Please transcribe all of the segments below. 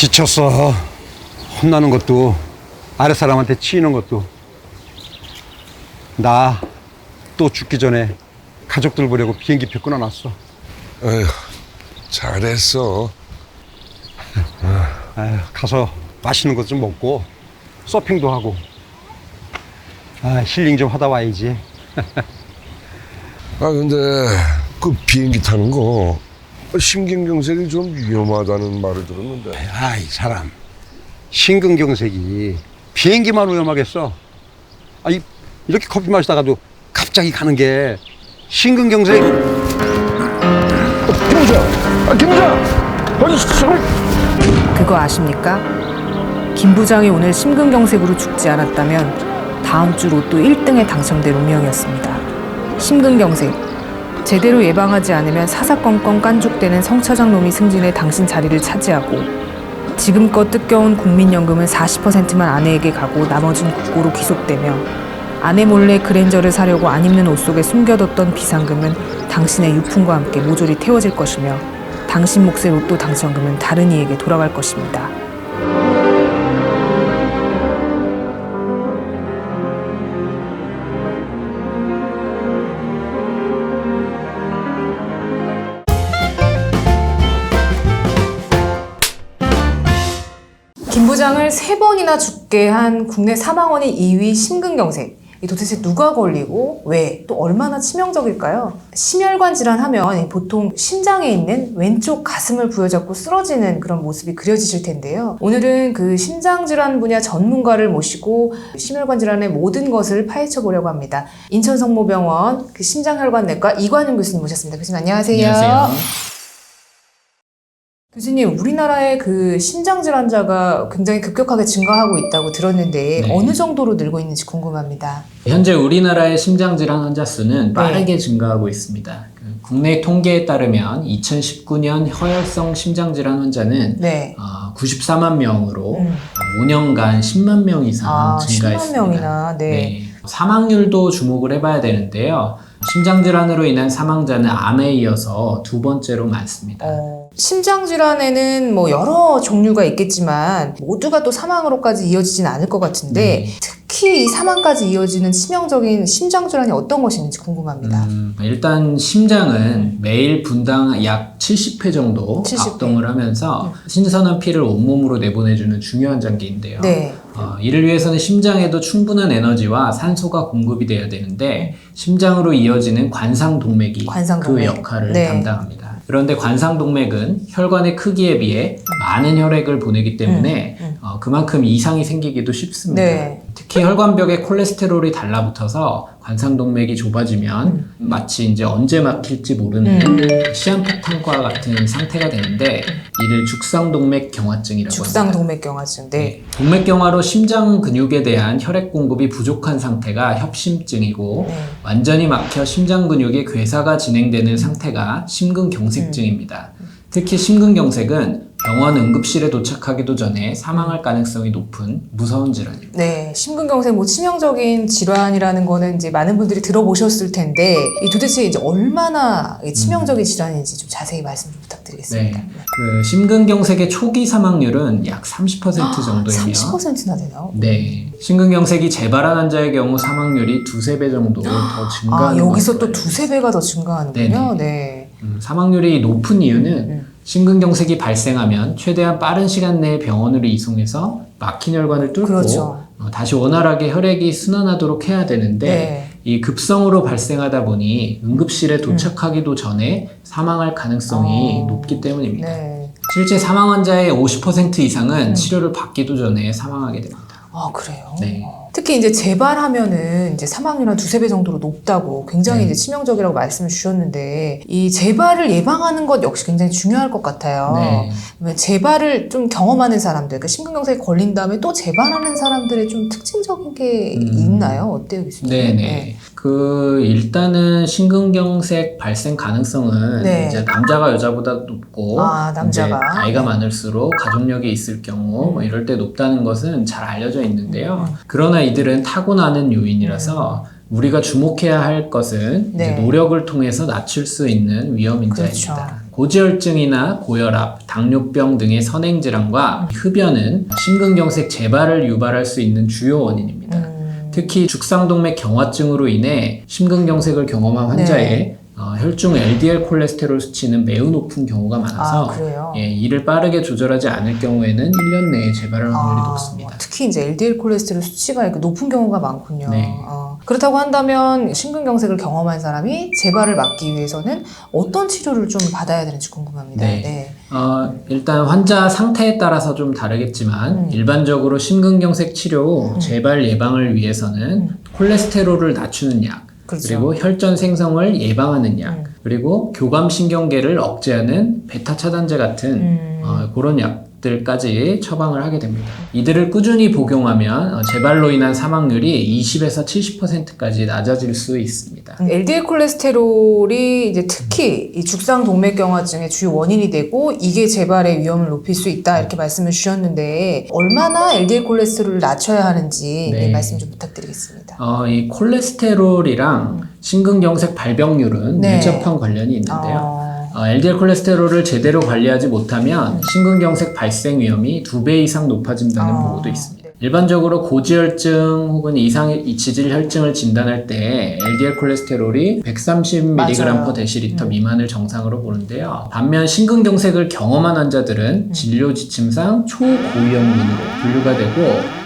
지쳤어. 혼나는 것도 아랫 사람한테 치이는 것도 나 또 죽기 전에 가족들 보려고 비행기표 끊어놨어. 아휴, 잘했어. 아유, 가서 맛있는 것 좀 먹고 서핑도 하고 아, 힐링 좀 하다 와야지. 아 근데 그 비행기 타는 거 심근경색이 좀 위험하다는 말을 들었는데. 아이 사람 심근경색이 비행기만 위험하겠어. 아, 이, 이렇게 커피 마시다가도 갑자기 가는 게 심근경색. 김부장, 아 김부장, 아니 저걸 그거 아십니까? 김 부장이 오늘 심근경색으로 죽지 않았다면 다음 주 로또 1등에 당첨될 운명이었습니다. 심근경색. 제대로 예방하지 않으면 사사건건 깐족되는 성차장 놈이 승진해 당신 자리를 차지하고 지금껏 뜯겨온 국민연금은 40%만 아내에게 가고 나머진 국고로 귀속되며 아내 몰래 그랜저를 사려고 안 입는 옷 속에 숨겨뒀던 비상금은 당신의 유품과 함께 모조리 태워질 것이며 당신 몫의 로또 당첨금은 다른 이에게 돌아갈 것입니다. 부장을 세 번이나 죽게 한 국내 사망원의 2위 심근경색. 이 도대체 누가 걸리고 왜 또 얼마나 치명적일까요? 심혈관 질환하면 보통 심장에 있는 왼쪽 가슴을 부여잡고 쓰러지는 그런 모습이 그려지실 텐데요. 오늘은 그 심장 질환 분야 전문가를 모시고 심혈관 질환의 모든 것을 파헤쳐 보려고 합니다. 인천성모병원 그 심장혈관내과 이관윤 교수님 모셨습니다. 교수님 안녕하세요. 안녕하세요. 교수님, 우리나라의 그 심장 질환자가 굉장히 급격하게 증가하고 있다고 들었는데 네. 어느 정도로 늘고 있는지 궁금합니다. 현재 우리나라의 심장 질환 환자 네. 수는 빠르게 증가하고 있습니다. 그 국내 통계에 따르면 2019년 허혈성 심장 질환 환자는 네. 어, 94만 명으로 음. 5년간 10만 명 이상 아, 10만 증가했습니다. 명이나. 네. 사망률도 주목을 해봐야 되는데요. 심장질환으로 인한 사망자는 암에 이어서 두 번째로 많습니다. 어, 심장 질환에는 뭐 여러 종류가 있겠지만 모두가 또 사망으로까지 이어지진 않을 것 같은데 네. 특히 이 사망까지 이어지는 치명적인 심장 질환이 어떤 것인지 궁금합니다. 음, 일단 심장은 매일 분당 약 70회 정도 70회. 압동을 하면서 신선한 피를 온몸으로 내보내주는 중요한 장기인데요. 네. 어, 이를 위해서는 심장에도 충분한 에너지와 산소가 공급이 돼야 되는데 심장으로 이어지는 관상동맥이 관상동맥. 그 역할을 네. 담당합니다. 그런데 관상동맥은 혈관의 크기에 비해 많은 혈액을 보내기 때문에 음, 음. 어, 그만큼 이상이 생기기도 쉽습니다. 네. 특히 혈관벽에 콜레스테롤이 달라붙어서 관상동맥이 좁아지면 음. 마치 이제 언제 막힐지 모르는 시한폭탄과 같은 상태가 되는데 이를 죽상동맥 경화증이라고 죽상 합니다. 동맥경화증. 네. 동맥경화로 심장 근육에 대한 혈액 공급이 부족한 상태가 협심증이고 네. 완전히 막혀 심장 근육의 괴사가 진행되는 상태가 심근경색증입니다. 특히 심근경색은 병원 응급실에 도착하기도 전에 사망할 가능성이 높은 무서운 질환입니다. 네, 심근경색 뭐 치명적인 질환이라는 거는 이제 많은 분들이 들어보셨을 텐데 이 도대체 이제 얼마나 이 치명적인 질환인지 좀 자세히 말씀 좀 부탁드리겠습니다. 네. 그 심근경색의 초기 사망률은 약 30% 정도이며 30%나 되나요? 네. 심근경색이 재발한 환자의 경우 사망률이 두세 배 정도 더 아, 증가하는 여기서 것으로 또 두세 배가 더 증가하는군요. 네네. 네. 음, 사망률이 높은 이유는 음. 심근경색이 발생하면 최대한 빠른 시간 내에 병원으로 이송해서 막힌 혈관을 뚫고 그렇죠. 어, 다시 원활하게 혈액이 순환하도록 해야 되는데 네. 이 급성으로 발생하다 보니 응급실에 도착하기도 전에 사망할 가능성이 어. 높기 때문입니다. 네. 실제 사망 환자의 50% 이상은 음. 치료를 받기도 전에 사망하게 됩니다. 아, 그래요? 네. 특히 이제 재발하면은 이제 사망률 한 두세 배 정도로 높다고 굉장히 네. 이제 치명적이라고 말씀을 주셨는데 이 재발을 예방하는 것 역시 굉장히 중요할 것 같아요. 네. 재발을 좀 경험하는 사람들, 그 심근경색에 걸린 다음에 또 재발하는 사람들의 좀 특징적인 게 음. 있나요? 어때요, 교수님? 네네. 그 일단은 심근경색 발생 가능성은 네. 이제 남자가 여자보다 높고 아, 남자가. 이제 나이가 많을수록 가족력이 있을 경우 뭐 이럴 때 높다는 것은 잘 알려져 있는데요. 음. 그러나 이들은 타고나는 요인이라서 우리가 주목해야 할 것은 네. 이제 노력을 통해서 낮출 수 있는 위험 인자입니다. 그렇죠. 고지혈증이나 고혈압, 당뇨병 등의 선행 질환과 흡연은 심근경색 재발을 유발할 수 있는 주요 원인입니다. 음. 특히 죽상동맥 경화증으로 인해 심근경색을 경험한 환자의 네. 어, 혈중 LDL 콜레스테롤 수치는 매우 높은 경우가 많아서 아, 그래요? 예, 이를 빠르게 조절하지 않을 경우에는 1년 내에 재발할 확률이 아, 높습니다. 특히 이제 LDL 콜레스테롤 수치가 이렇게 높은 경우가 많군요. 네. 어, 그렇다고 한다면 심근경색을 경험한 사람이 재발을 막기 위해서는 어떤 치료를 좀 받아야 되는지 궁금합니다. 네. 네. 어, 일단 환자 상태에 따라서 좀 다르겠지만 음. 일반적으로 심근경색 치료 후 음. 재발 예방을 위해서는 음. 콜레스테롤을 낮추는 약, 그렇죠. 그리고 혈전 생성을 예방하는 약, 음. 그리고 교감신경계를 억제하는 베타 차단제 같은 음. 어, 그런 약 들까지 처방을 하게 됩니다. 이들을 꾸준히 복용하면 어, 재발로 인한 사망률이 20에서 70%까지 낮아질 수 있습니다. LDL 콜레스테롤이 이제 특히 이 죽상 동맥경화증의 주요 원인이 되고 이게 재발의 위험을 높일 수 있다 이렇게 말씀을 주셨는데 얼마나 LDL 콜레스테롤을 낮춰야 하는지 네. 네, 말씀 좀 부탁드리겠습니다. 어, 이 콜레스테롤이랑 심근경색 발병률은 네. 밀접한 관련이 있는데요. 어, 어, LDL 콜레스테롤을 제대로 관리하지 못하면 심근경색 발생 위험이 두 배 이상 높아진다는 아, 보고도 있습니다. 네. 일반적으로 고지혈증 혹은 이상 지질 혈증을 진단할 때 LDL 콜레스테롤이 130mg 맞아요. per 데시리터 음. 미만을 정상으로 보는데요. 반면 심근경색을 경험한 환자들은 음. 진료 지침상 초고위험군으로 분류가 되고 어,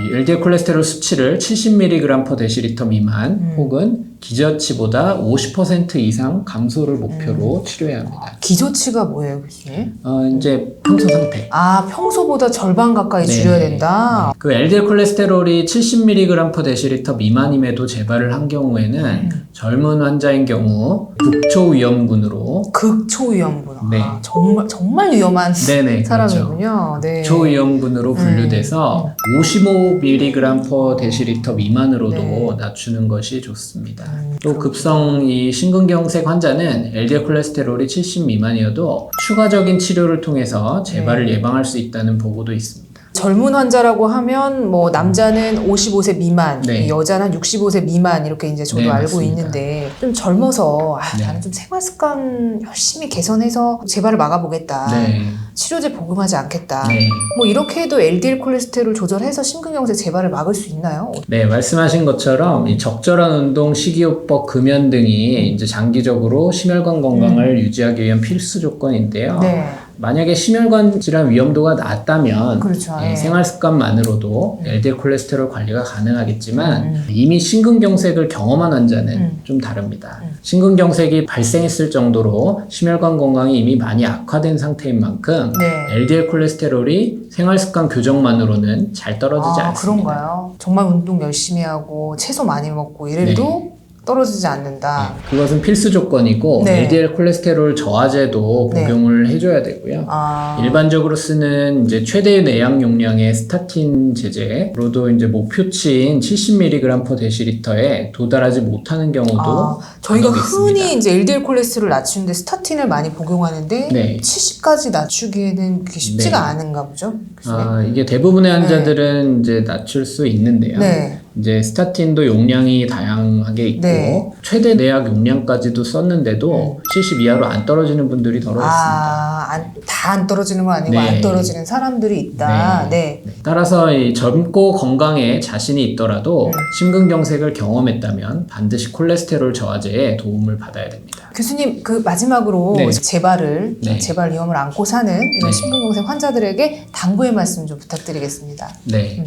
LDL 콜레스테롤 수치를 70mg per 데시리터 미만 음. 혹은 기저치보다 50% 이상 감소를 목표로 음. 치료해야 합니다. 기저치가 뭐예요, 그게? 어, 이제 평소 상태. 아, 평소보다 절반 가까이 네. 줄여야 된다. 네. 그 LDL 콜레스테롤이 70mg per 데시리터 미만임에도 재발을 한 경우에는 음. 젊은 환자인 경우 극초 위험군으로 극초 위험군. 아, 네. 정말 정말 위험한 네네, 사람이군요. 그렇죠. 네. 극초 위험군으로 분류돼서 음. 음. 55 15mg 데시리터 미만으로도 네. 낮추는 것이 좋습니다. 음, 또 급성 이 심근경색 환자는 LDL 콜레스테롤이 70 미만이어도 추가적인 치료를 통해서 재발을 네. 예방할 수 있다는 보고도 있습니다. 젊은 환자라고 하면 뭐 남자는 55세 미만, 네. 여자는 65세 미만 이렇게 이제 저도 네, 알고 맞습니다. 있는데 좀 젊어서 아, 네. 나는 좀 생활 습관 열심히 개선해서 재발을 막아보겠다. 네. 치료제 복용하지 않겠다. 네. 뭐 이렇게 해도 LDL 콜레스테롤 조절해서 심근경색 재발을 막을 수 있나요? 네, 말씀하신 것처럼 이 적절한 운동, 식이요법, 금연 등이 이제 장기적으로 심혈관 건강을 유지하기 위한 필수 조건인데요. 음. 네. 만약에 심혈관 질환 위험도가 낮다면 그렇죠. 예, 예. 생활 습관만으로도 LDL 콜레스테롤 관리가 가능하겠지만 음. 이미 심근경색을 경험한 환자는 음. 좀 다릅니다. 음. 심근경색이 발생했을 정도로 심혈관 건강이 이미 많이 악화된 상태인 만큼 네. LDL 콜레스테롤이 생활 습관 교정만으로는 잘 떨어지지 아, 않습니다. 그런가요? 정말 운동 열심히 하고 채소 많이 먹고 이래도 떨어지지 않는다. 네, 그것은 필수 조건이고 네. LDL 콜레스테롤 저하제도 네. 복용을 해줘야 되고요. 아, 일반적으로 쓰는 이제 최대 내약 용량의 스타틴 제제로도 이제 목표치인 70mg per 데시리터에 도달하지 못하는 경우도 아, 저희가 흔히 있습니다. 이제 LDL 콜레스테롤 낮추는데 스타틴을 많이 복용하는데 네. 70까지 낮추기에는 그게 쉽지가 네. 않은가 보죠. 아, 이게 대부분의 환자들은 이제 낮출 수 있는데요. 네. 이제 스타틴도 용량이 다양하게 있고 네. 최대 내약 용량까지도 썼는데도 70 이하로 안 떨어지는 분들이 더러 있습니다. 아, 다 안 떨어지는 건 아니고 네. 안 떨어지는 사람들이 있다. 네. 네. 따라서 이 젊고 건강에 자신이 있더라도 음. 심근경색을 경험했다면 반드시 콜레스테롤 저하제에 도움을 받아야 됩니다. 교수님 그 마지막으로 네. 재발을 네. 재발 위험을 안고 사는 이런 네. 심근경색 환자들에게 당부의 말씀 좀 부탁드리겠습니다. 네. 음.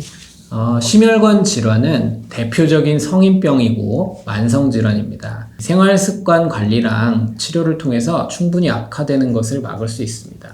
어, 심혈관 질환은 대표적인 성인병이고 만성 질환입니다. 생활 습관 관리랑 치료를 통해서 충분히 악화되는 것을 막을 수 있습니다.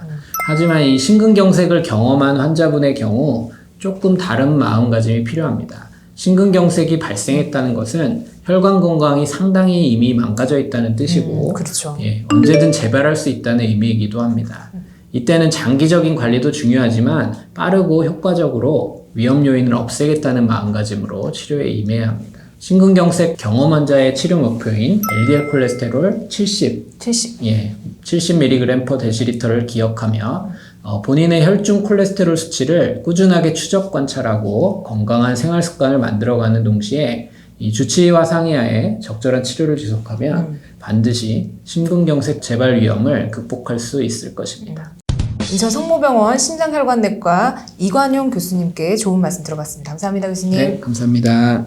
하지만 이 심근경색을 경험한 환자분의 경우 조금 다른 마음가짐이 필요합니다. 심근경색이 발생했다는 것은 혈관 건강이 상당히 이미 망가져 있다는 뜻이고 음, 그렇죠. 예, 언제든 재발할 수 있다는 의미이기도 합니다. 이때는 장기적인 관리도 중요하지만 빠르고 효과적으로 위험 요인을 없애겠다는 마음가짐으로 치료에 임해야 합니다. 심근경색 경험 환자의 치료 목표인 LDL 콜레스테롤 70, 70. 예, 70mg per 데시리터를 기억하며 어, 본인의 혈중 콜레스테롤 수치를 꾸준하게 추적 관찰하고 건강한 생활 습관을 만들어가는 동시에 이 주치의와 상의하에 적절한 치료를 지속하면 반드시 심근경색 재발 위험을 극복할 수 있을 것입니다. 인천 성모병원 심장혈관내과 이관용 교수님께 좋은 말씀 들어봤습니다. 감사합니다, 교수님. 네, 감사합니다.